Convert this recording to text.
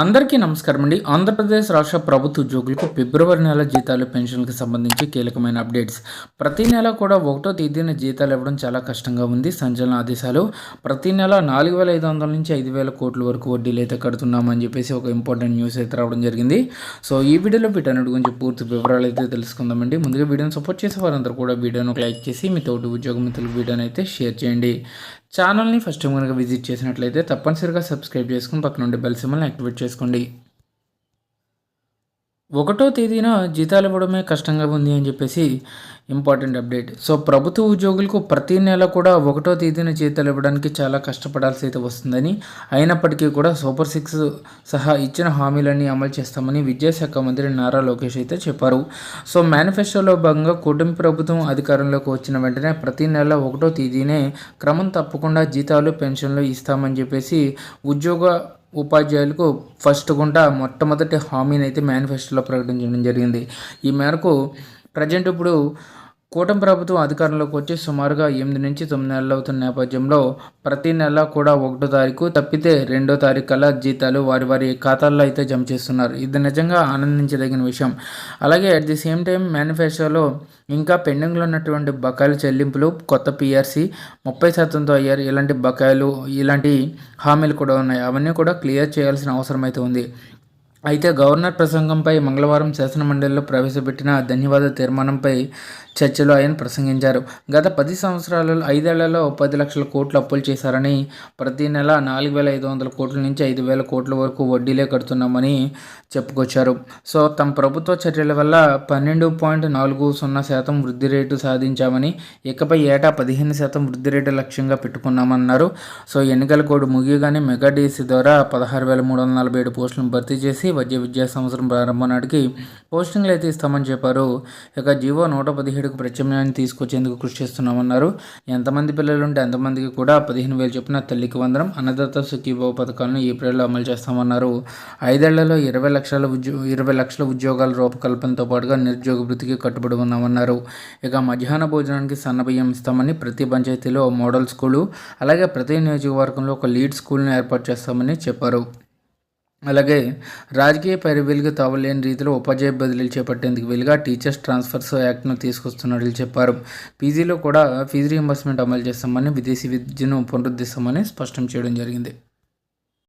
అందరికీ నమస్కారం అండి. ఆంధ్రప్రదేశ్ రాష్ట్ర ప్రభుత్వ ఉద్యోగులకు ఫిబ్రవరి నెల జీతాలు పెన్షన్లకు సంబంధించి కీలకమైన అప్డేట్స్. ప్రతి నెల కూడా ఒకటో తేదీన జీతాలు ఇవ్వడం చాలా కష్టంగా ఉంది. సంచలన ఆదేశాలు. ప్రతి నెల నాలుగు వేల ఐదు వందల నుంచి ఐదు వేల కోట్ల వరకు వడ్డీలు అయితే కడుతున్నామని చెప్పేసి ఒక ఇంపార్టెంట్ న్యూస్ అయితే రావడం జరిగింది. సో ఈ వీడియోలో వీటన్నిటి గురించి పూర్తి వివరాలు అయితే తెలుసుకుందామండి. ముందుగా వీడియోని సపోర్ట్ చేసే వారందరూ కూడా వీడియోను లైక్ చేసి మీ తోటి ఉద్యోగ మిత్రులకు వీడియోని అయితే షేర్ చేయండి. ఛానల్ని ఫస్ట్ టైం కనుక విజిట్ చేసినట్లయితే తప్పనిసరిగా సబ్స్క్రైబ్ చేసుకుని పక్కన ఉండే బెల్ సిమ్మల్ని యాక్టివేట్ చేసుకోండి. ఒకటో తేదీన జీతాలు ఇవ్వడమే కష్టంగా ఉంది అని చెప్పేసి ఇంపార్టెంట్ అప్డేట్. సో ప్రభుత్వ ఉద్యోగులకు ప్రతి నెల కూడా ఒకటో తేదీన జీతాలు ఇవ్వడానికి చాలా కష్టపడాల్సి అయితే వస్తుందని అయినప్పటికీ కూడా సూపర్ సిక్స్ సహా ఇచ్చిన హామీలన్నీ అమలు చేస్తామని విద్యాశాఖ మంత్రి నారా లోకేష్ అయితే చెప్పారు. సో మేనిఫెస్టోలో భాగంగా కూటమి ప్రభుత్వం అధికారంలోకి వచ్చిన వెంటనే ప్రతి నెల ఒకటో తేదీనే క్రమం తప్పకుండా జీతాలు పెన్షన్లు ఇస్తామని చెప్పేసి ఉద్యోగ ఉపాధ్యాయులకు ఫస్ట్ గుండా మొట్టమొదటి హామీని అయితే మేనిఫెస్టోలో ప్రకటించడం జరిగింది. ఈ మేరకు ప్రజెంట్ ఇప్పుడు కూటమి ప్రభుత్వం అధికారంలోకి వచ్చి సుమారుగా ఎనిమిది నుంచి తొమ్మిది నెలలు అవుతున్న నేపథ్యంలో ప్రతి నెల కూడా ఒకటో తారీఖు తప్పితే రెండో తారీఖు కల్లా జీతాలు వారి వారి ఖాతాల్లో అయితే జమ చేస్తున్నారు. ఇది నిజంగా ఆనందించదగిన విషయం. అలాగే అట్ ది సేమ్ టైం మేనిఫెస్టోలో ఇంకా పెండింగ్లో ఉన్నటువంటి బకాయిల చెల్లింపులు కొత్త పిఆర్సీ ముప్పై శాతంతో అయ్యారు. ఇలాంటి బకాయిలు ఇలాంటి హామీలు కూడా ఉన్నాయి. అవన్నీ కూడా క్లియర్ చేయాల్సిన అవసరం అయితే ఉంది. అయితే గవర్నర్ ప్రసంగంపై మంగళవారం శాసనమండలిలో ప్రవేశపెట్టిన ధన్యవాద తీర్మానంపై చర్చలో ఆయన ప్రసంగించారు. గత పది సంవత్సరాలలో ఐదేళ్ళలో పది లక్షల కోట్లు అప్పులు చేశారని ప్రతి నెల నాలుగు వేల ఐదు వందల కోట్ల నుంచి ఐదు వేల కోట్ల వరకు వడ్డీలే కడుతున్నామని చెప్పుకొచ్చారు. సో తమ ప్రభుత్వ చర్యల వల్ల పన్నెండు పాయింట్ నాలుగు సున్నా శాతం వృద్ధి రేటు సాధించామని ఇకపై ఏటా పదిహేను శాతం వృద్ధి రేటు లక్ష్యంగా పెట్టుకున్నామన్నారు. సో ఎన్నికల కోడ్ ముగియగానే మెగా డిఎస్సి ద్వారా పదహారు వేల మూడు వందల నలభై ఏడు పోస్టులను భర్తీ చేసి వైద్య విద్యా సంవత్సరం ప్రారంభం నాటికి పోస్టింగ్లు అయితే ఇస్తామని చెప్పారు. ఇక జీవో నూట పదిహేడుకు ప్రత్యామ్నాయాన్ని తీసుకొచ్చేందుకు కృషి చేస్తున్నామన్నారు. ఎంతమంది పిల్లలు ఉంటే ఎంతమందికి కూడా పదిహేను వేలు చొప్పున తల్లికి వందనం అన్నదాత సుఖీభావ పథకాలను ఏప్రిల్లో అమలు చేస్తామన్నారు. ఐదేళ్ళలో ఇరవై లక్షల ఉద్యో ఇరవై లక్షల ఉద్యోగాల రూపకల్పనతో పాటుగా నిరుద్యోగ వృత్తికి కట్టుబడి ఉన్నామన్నారు. ఇక మధ్యాహ్న భోజనానికి సన్నబియ్యం ఇస్తామని ప్రతి పంచాయతీలో మోడల్ స్కూలు అలాగే ప్రతి నియోజకవర్గంలో ఒక లీడ్ స్కూల్ను ఏర్పాటు చేస్తామని చెప్పారు. అలాగే రాజకీయ పరివీలుగా తావలేని రీతిలో ఉపాధ్యాయ బదిలీలు చేపట్టేందుకు వీలుగా టీచర్స్ ట్రాన్స్ఫర్స్ యాక్ట్ను తీసుకొస్తున్నట్లు చెప్పారు. పీజీలో కూడా ఫీజు రీఎంబర్స్మెంట్ అమలు చేస్తామని విదేశీ విద్యను పునరుద్ధరిస్తామని స్పష్టం చేయడం జరిగింది.